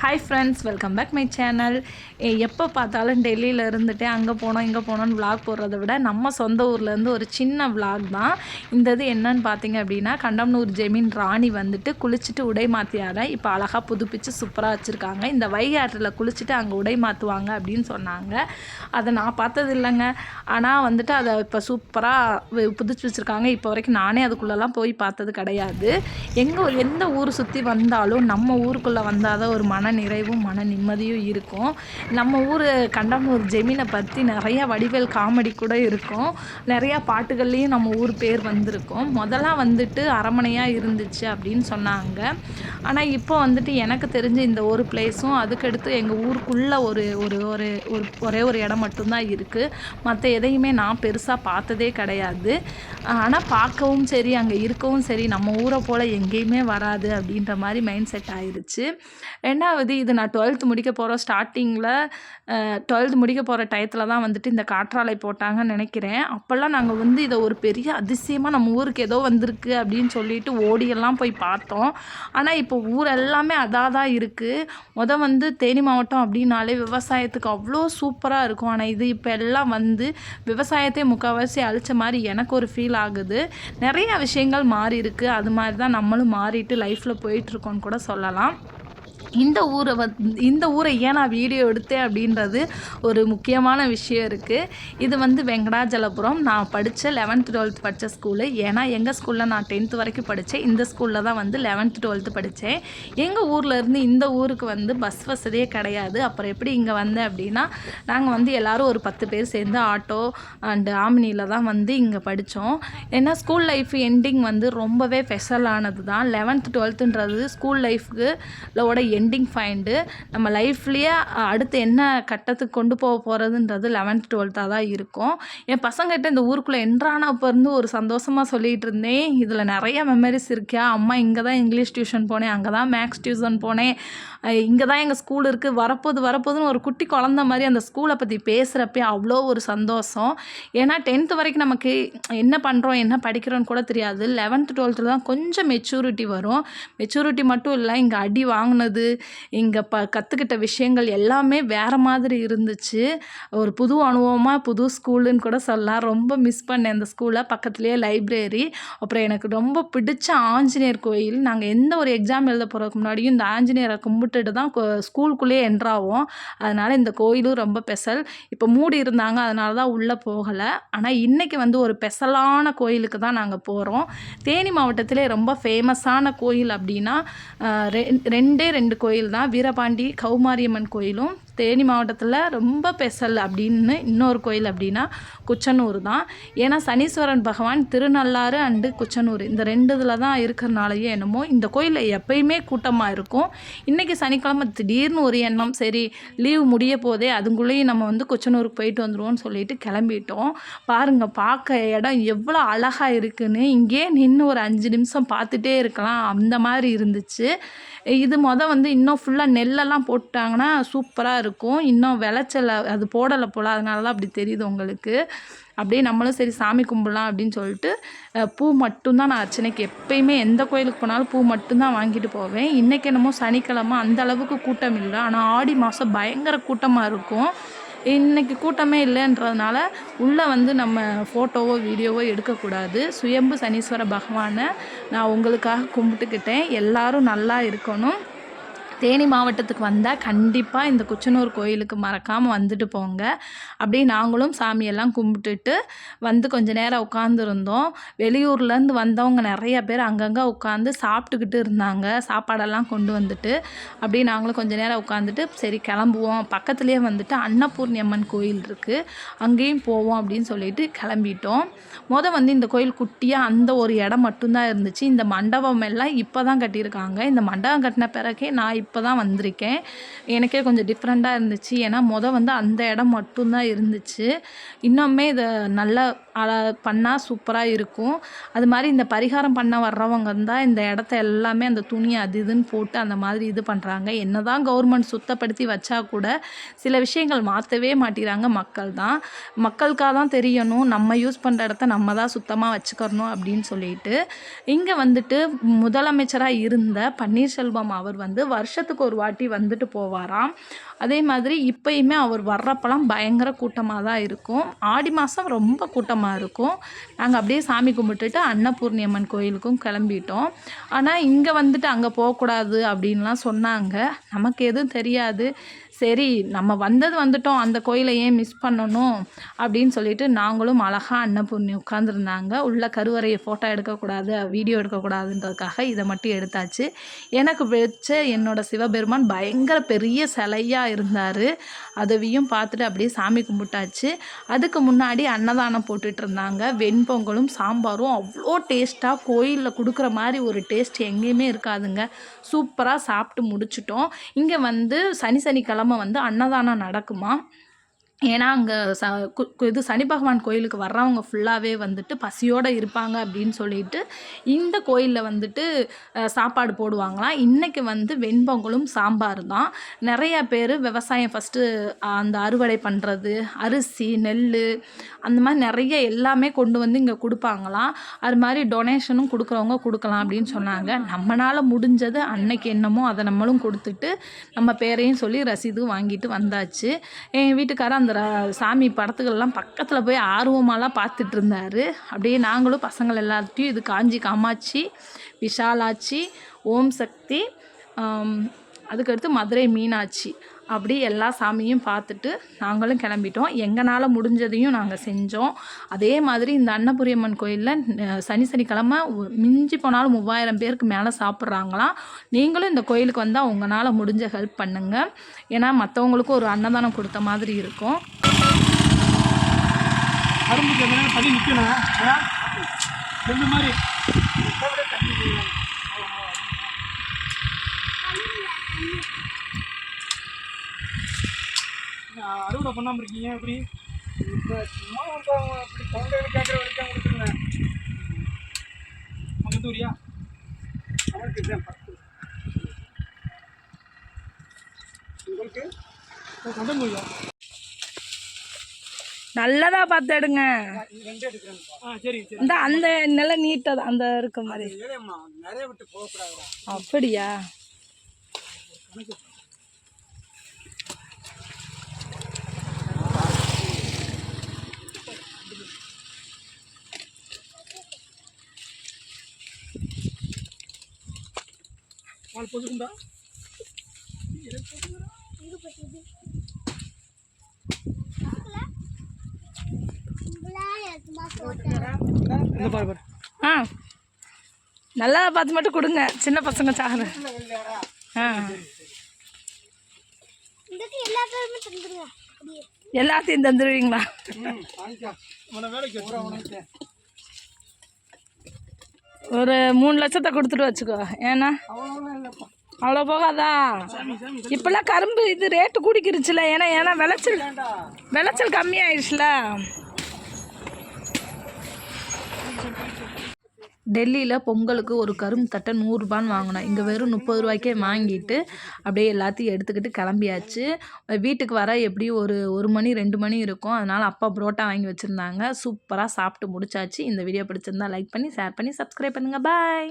Hi friends welcome back my channel எப்போ பார்த்தாலும் டெல்லியில் இருந்துட்டு அங்கே போனோம் இங்கே போனோம்னு விளாக் போடுறத விட நம்ம சொந்த ஊர்லேருந்து ஒரு சின்ன விளாக் தான். இந்த இது என்னன்னு பார்த்தீங்க அப்படின்னா கண்டம்னூர் ஜெமீன் ராணி வந்துட்டு குளிச்சுட்டு உடை மாற்றியார இப்போ அழகாக புதுப்பிச்சு சூப்பராக வச்சுருக்காங்க. இந்த வைகாட்டில் குளிச்சுட்டு அங்கே உடை மாற்றுவாங்க அப்படின்னு சொன்னாங்க. அதை நான் பார்த்தது இல்லைங்க. ஆனால் வந்துட்டு அதை இப்போ சூப்பராக புதுச்சு வச்சுருக்காங்க. இப்போ வரைக்கும் நானே அதுக்குள்ளெல்லாம் போய் பார்த்தது கிடையாது. எங்கே எந்த ஊர் சுற்றி வந்தாலும் நம்ம ஊருக்குள்ளே வந்தால் தான் ஒரு மன மன நிறைவும் மன நிம்மதியும் இருக்கும். நம்ம ஊர் கண்டமூர் ஜெமினை பற்றி நிறைய வடிவேல் காமெடி கூட இருக்கும். நிறையா பாட்டுகள்லேயும் நம்ம ஊர் பேர் வந்திருக்கும். முதலாக வந்துட்டு அரமனையாக இருந்துச்சு அப்படின்னு சொன்னாங்க. ஆனால் இப்போ வந்துட்டு எனக்கு தெரிஞ்ச இந்த ஒரு பிளேஸும் அதுக்கடுத்து எங்கள் ஊருக்குள்ளே ஒரு ஒரு ஒரு ஒரு ஒரே ஒரு இடம் மட்டும்தான் இருக்குது மற்ற எதையுமே நான் பெருசாக பார்த்ததே கிடையாது. ஆனால் பார்க்கவும் சரி அங்கே இருக்கவும் சரி நம்ம ஊரை போல் எங்கேயுமே வராது அப்படின்ற மாதிரி மைண்ட் செட் ஆயிருச்சு ரெண்டாவது இது நான் டுவெல்த் முடிக்க போகிற ஸ்டார்டிங்கில் டுவெல்த் முடிக்க போகிற டயத்தில் தான் வந்துட்டு இந்த காற்றாலை போட்டாங்கன்னு நினைக்கிறேன். அப்போல்லாம் நாங்கள் வந்து இதை ஒரு பெரிய அதிசயமாக நம்ம ஊருக்கு ஏதோ வந்திருக்கு அப்படின்னு சொல்லிட்டு ஓடியெல்லாம் போய் பார்த்தோம். ஆனால் இப்போ ஊர் எல்லாமே அதாக தான் இருக்குது முத வந்து தேனி மாவட்டம் அப்படின்னாலே விவசாயத்துக்கு அவ்வளோ சூப்பராக இருக்கும். ஆனால் இது இப்போ எல்லாம் வந்து விவசாயத்தை முக்கால்வாசி அழிச்ச மாதிரி எனக்கு ஒரு ஃபீல் ஆகுது. நிறைய விஷயங்கள் மாறி இருக்குது அது மாதிரி தான் நம்மளும் மாறிட்டு லைஃப்பில் போயிட்டுருக்கோன்னு கூட சொல்லலாம். இந்த ஊரை வந்து இந்த ஊரை ஏன் நான் வீடியோ எடுத்தேன் அப்படின்றது ஒரு முக்கியமான விஷயம் இருக்குது இது வந்து வெங்கடாஜலபுரம். நான் படித்த லெவன்த் டுவெல்த் படித்த ஸ்கூலு ஏன்னா எங்கள் ஸ்கூலில் நான் டென்த்து வரைக்கும் படித்தேன் இந்த ஸ்கூலில் தான் வந்து லெவன்த் டுவெல்த்து படித்தேன் எங்கள் ஊரில் இருந்து இந்த ஊருக்கு வந்து பஸ் வசதியே கிடையாது. அப்புறம் எப்படி இங்கே வந்தேன் அப்படின்னா நாங்கள் வந்து எல்லோரும் ஒரு பத்து பேர் சேர்ந்து ஆட்டோ அண்டு ஆமினியில் தான் வந்து இங்கே படித்தோம் ஏன்னா ஸ்கூல் லைஃப் எண்டிங் வந்து ரொம்பவே ஸ்பெஷலானது தான் லெவன்த் டுவெல்த்துன்றது ஸ்கூல் லைஃப்க்கு லோட எண்டிங் ஃபைண்டு நம்ம லைஃப்லேயே அடுத்து என்ன கட்டத்துக்கு கொண்டு போக போகிறதுன்றது லெவன்த் டுவெல்த்தாக தான் இருக்கும். என் பசங்கிட்ட இந்த ஊருக்குள்ளே என்ட்ரானப்போ இருந்து ஒரு சந்தோஷமாக சொல்லிகிட்டு இருந்தேன். இதில் நிறைய மெமரிஸ் இருக்கியா அம்மா இங்கே தான் இங்கிலீஷ் டியூஷன் போனேன் அங்கே தான் மேக்ஸ் டியூஷன் போனேன். இங்கே தான் எங்கள் ஸ்கூல் இருக்குது வரப்போது வரப்போதுன்னு ஒரு குட்டி குழந்த மாதிரி அந்த ஸ்கூலை பற்றி பேசுகிறப்பே அவ்வளோ ஒரு சந்தோஷம். ஏன்னா டென்த்து வரைக்கும் நமக்கு என்ன பண்ணுறோம் என்ன படிக்கிறோன்னு கூட தெரியாது. லெவன்த்து டுவெல்த்தில் தான் கொஞ்சம் மெச்சூரிட்டி வரும். மெச்சூரிட்டி மட்டும் இல்லை இங்கே அடி வாங்கினது இங்கே ப கற்றுக்கிட்ட விஷயங்கள் எல்லாமே வேறு மாதிரி இருந்துச்சு. ஒரு புது அனுபவமாக புது ஸ்கூலுன்னு கூட சொல்லலாம். ரொம்ப மிஸ் பண்ணேன் அந்த ஸ்கூலை. பக்கத்துலேயே லைப்ரரி. அப்புறம் எனக்கு ரொம்ப பிடிச்ச ஆஞ்சநேயர் கோயில். நாங்கள் எந்த ஒரு எக்ஸாம் எழுத போகிறதுக்கு முன்னாடியும் இந்த ஆஞ்சநேயரை கும்பிட்டுட்டு தான் ஸ்கூலுக்குள்ளேயே என்ட்ராகும் அதனால் இந்த கோயிலும் ரொம்ப பெசல் இப்போ மூடி இருந்தாங்க. அதனால தான் உள்ளே போகலை. ஆனால் இன்றைக்கி வந்து ஒரு ஸ்பெஷலான கோயிலுக்கு தான் நாங்கள் போகிறோம் தேனி மாவட்டத்திலே ரொம்ப ஃபேமஸான கோயில் அப்படின்னா ரெ- ரெண்டே ரெண்டு கோயில் தான் வீரபாண்டி கௌமாரியம்மன் கோயிலும் தேனி மாவட்டத்தில் ரொம்ப பெசல் அப்படின்னு இன்னொரு கோயில் அப்படின்னா குச்சனூர் தான். ஏன்னா சனீஸ்வரன் பகவான் திருநள்ளாறு அண்டு குச்சனூர் இந்த ரெண்டு இதில் தான் இருக்கிறனாலயே என்னமோ இந்த கோயிலில் எப்பயுமே கூட்டமாக இருக்கும். இன்றைக்கி சனிக்கிழமை திடீர்னு ஒரு எண்ணம் சரி லீவ் முடிய போதே அதுக்குள்ளேயும் நம்ம வந்து குச்சனூருக்கு போயிட்டு வந்துடுவோம்னு சொல்லிட்டு கிளம்பிட்டோம். பாருங்கள் பார்க்க இடம் எவ்வளோ அழகாக இருக்குன்னு. இங்கே நின்று ஒரு அஞ்சு நிமிஷம் பார்த்துட்டே இருக்கலாம். அந்த மாதிரி இருந்துச்சு. இது மொதல் வந்து இன்னும் ஃபுல்லாக நெல்லெல்லாம் போட்டாங்கன்னா சூப்பராக இருக்கும் இருக்கும். இன்னும் விளைச்சலை அது போடலை போல் அதனால தான் அப்படி தெரியுது உங்களுக்கு. அப்படியே நம்மளும் சரி சாமி கும்பிடலாம் அப்படின்னு சொல்லிட்டு பூ மட்டும்தான் நான் அர்ச்சனைக்கு எப்பயுமே எந்த கோயிலுக்கு போனாலும் பூ மட்டும்தான் வாங்கிட்டு போவேன். இன்றைக்கி என்னமோ சனிக்கிழமை அந்த அளவுக்கு கூட்டம் இல்லை. ஆனால் ஆடி மாதம் பயங்கர கூட்டமாக இருக்கும். இன்றைக்கி கூட்டமே இல்லைன்றதுனால உள்ளே வந்து நம்ம ஃபோட்டோவோ வீடியோவோ எடுக்கக்கூடாது. சுயம்பு சனீஸ்வர பகவானை நான் உங்களுக்காக கும்பிட்டுக்கிட்டேன். எல்லாரும் நல்லா இருக்கணும். தேனி மாவட்டத்துக்கு வந்தால் கண்டிப்பாக இந்த குச்சனூர் கோயிலுக்கு மறக்காமல் வந்துட்டு போங்க. அப்படியே நாங்களும் சாமியெல்லாம் கும்பிட்டுட்டு வந்து கொஞ்ச நேரம் உட்காந்துருந்தோம் வெளியூர்லேருந்து வந்தவங்க நிறைய பேர் அங்கங்கே உட்காந்து சாப்பிட்டுக்கிட்டு இருந்தாங்க. சாப்பாடெல்லாம் கொண்டு வந்துட்டு அப்படியே நாங்களும் கொஞ்ச நேரம் உட்காந்துட்டு சரி கிளம்புவோம். பக்கத்துலேயே வந்துட்டு அன்னபூர்ணி அம்மன் கோயில் இருக்குது அங்கேயும் போவோம் அப்படின்னு சொல்லிட்டு கிளம்பிட்டோம். மொதல் வந்து இந்த கோயில் குட்டியாக அந்த ஒரு இடம் மட்டும்தான் இருந்துச்சு. இந்த மண்டபம் எல்லாம் இப்போ தான் கட்டியிருக்காங்க. இந்த மண்டபம் கட்டின பிறகே நான் இப்போ தான் வந்திருக்கேன். எனக்கே கொஞ்சம் டிஃப்ரெண்ட்டாக இருந்துச்சு. ஏன்னா மொதல் வந்து அந்த இடம் மட்டும்தான் இருந்துச்சு. இன்னுமே இதை நல்லா பண்ணால் சூப்பராக இருக்கும். அது மாதிரி இந்த பரிகாரம் பண்ண வர்றவங்க தான் இந்த இடத்த எல்லாமே அந்த துணி அது இதுன்னு போட்டு அந்த மாதிரி இது பண்ணுறாங்க என்ன தான் கவர்மெண்ட் சுத்தப்படுத்தி வச்சா கூட சில விஷயங்கள் மாற்றவே மாட்டேங்கிறாங்க மக்கள் தான். மக்களுக்காக தான் தெரியணும். நம்ம யூஸ் பண்ணுற இடத்த நம்ம தான் சுத்தமாக வச்சுக்கணும் அப்படின்னு சொல்லிட்டு. இங்கே வந்துட்டு முதலமைச்சராக இருந்த பன்னீர்செல்வம் அவர் வந்து வருஷ வருஷத்துக்கு ஒரு வாட்டி வந்துட்டு போவாராம். அதே மாதிரி இப்போயுமே அவர் வர்றப்பெல்லாம் பயங்கர கூட்டமாக தான் இருக்கும். ஆடி மாதம் ரொம்ப கூட்டமாக இருக்கும். நாங்கள் அப்படியே சாமி கும்பிட்டுட்டு அன்னபூர்ணி அம்மன் கோயிலுக்கும் கிளம்பிட்டோம். ஆனால் இங்கே வந்துட்டு அங்கே போகக்கூடாது அப்படின்லாம் சொன்னாங்க. நமக்கு எதுவும் தெரியாது. சரி நம்ம வந்தது வந்துட்டோம் அந்த கோயிலை ஏன் மிஸ் பண்ணணும் அப்படின்னு சொல்லிட்டு நாங்களும் அழகாக அன்னபூர்ணி உட்காந்துருந்தாங்க உள்ள கருவறையை ஃபோட்டோ எடுக்கக்கூடாது வீடியோ எடுக்கக்கூடாதுன்றதுக்காக இதை மட்டும் எடுத்தாச்சு. எனக்கு வச்ச என்னோடய சிவபெருமான் பயங்கர பெரிய சிலையாக இருந்தார். அதையும் பார்த்துட்டு அப்படியே சாமி கும்பிட்டாச்சு. அதுக்கு முன்னாடி அன்னதானம் போட்டுட்டு இருந்தாங்க. வெண்பொங்கலும் சாம்பாரும் அவ்வளோ டேஸ்ட்டாக கோயிலில் கொடுக்குற மாதிரி ஒரு டேஸ்ட் எங்கேயுமே இருக்காதுங்க. சூப்பராக சாப்பிட்டு முடிச்சிட்டோம். இங்கே வந்து சனி சனிக்கிழமை வந்து அன்னதானம் நடக்குமா? ஏன்னா அங்கே ச கு இது சனி பகவான் கோயிலுக்கு வர்றவங்க ஃபுல்லாகவே வந்துட்டு பசியோடு இருப்பாங்க அப்படின்னு சொல்லிட்டு இந்த கோயிலில் வந்துட்டு சாப்பாடு போடுவாங்களாம். இன்றைக்கி வந்து வெண்பொங்கலும் சாம்பார் தான். நிறைய பேர் விவசாயம் ஃபஸ்ட்டு அந்த அறுவடை பண்ணுறது அரிசி நெல் அந்த மாதிரி நிறைய எல்லாமே கொண்டு வந்து இங்கே கொடுப்பாங்களாம். அது மாதிரி டொனேஷனும் கொடுக்குறவங்க கொடுக்கலாம் அப்படின்னு சொன்னாங்க. நம்மளால் முடிஞ்சது அன்னைக்கு என்னமோ அதை நம்மளும் கொடுத்துட்டு நம்ம பேரையும் சொல்லி ரசீது வாங்கிட்டு வந்தாச்சு. என் வீட்டுக்காரர் அந்த சாமி படத்துக்கள்லாம் பக்கத்தில் போய் ஆர்வமாலாம் பார்த்துட்டு இருந்தார் அப்படியே நாங்களும் பசங்கள் எல்லாத்தையும் இது காஞ்சி காமாட்சி விஷாலாட்சி ஓம் சக்தி அதுக்கடுத்து மதுரை மீனாட்சி. அப்படி எல்லா சாமியும் பார்த்துட்டு நாங்களும் கிளம்பிட்டோம். எங்களால் முடிஞ்சதையும் நாங்கள் செஞ்சோம். அதே மாதிரி இந்த அன்னபுரியம்மன் கோயிலில் சனி சனிக்கிழமை மிஞ்சி போனாலும் மூவாயிரம் பேருக்கு மேலே சாப்பிட்றாங்களாம். நீங்களும் இந்த கோயிலுக்கு வந்தால் உங்களால் முடிஞ்ச ஹெல்ப் பண்ணுங்கள் ஏன்னா மற்றவங்களுக்கும் ஒரு அன்னதானம் கொடுத்த மாதிரி இருக்கும். அரும்புக்கு எந்த நேரம் நிற்கணும் இந்த மாதிரி. அறுவடை பண்ணாமல் இருக்கீங்க எப்படி? இப்போ சும்மா இப்போ அப்படி குழந்தைகள் கேட்குற வரைக்கும் கொடுத்துருந்தேன் அங்கே ஊரியா அவனுக்கு இதுதான் பத்து. உங்களுக்கு? கந்தமூரியா நல்லதாக பார்த்து எடுங்க. ரெண்டே எடுக்கிறேன் ஆ சரி சரி. இந்த அந்த நில நீட்டாக அந்த இருக்க மாதிரி. அப்படியா? பால் பொதுக்குண்டா இந்த பாரு பாரு. ஆ. நல்லா பார்த்து மட்டும் கொடுங்க. சின்ன பசங்க ஆ. அப்படியே எல்லாத்தையும் தந்துடுவீங்களா ஒரு மூணு லட்சத்தை கொடுத்துட்டு வச்சுக்கோ. ஏன்னா? அவ்வளோ போகாதா? இப்போல்லாம் கரும்பு இது ரேட்டு கூடிக்கிருச்சுல. ஏன்னா ஏன்னா விளைச்சல் விளைச்சல் கம்மியாயிடுச்சுல டெல்லியில் பொங்கலுக்கு ஒரு கரும்பு தட்டை நூறுரூபான்னு வாங்கினோம். இங்கே வெறும் முப்பது ரூபாய்க்கே வாங்கிட்டு அப்படியே எல்லாத்தையும் எடுத்துக்கிட்டு கிளம்பியாச்சு. வீட்டுக்கு வர எப்படியும் ஒரு ஒரு மணி ரெண்டு மணி இருக்கும். அதனால் அப்பா புரோட்டா வாங்கி வச்சுருந்தாங்க. சூப்பராக சாப்பிட்டு முடிச்சாச்சு. இந்த வீடியோ பிடிச்சிருந்தா லைக் பண்ணி ஷேர் பண்ணி சப்ஸ்கிரைப் பண்ணுங்கள் பாய்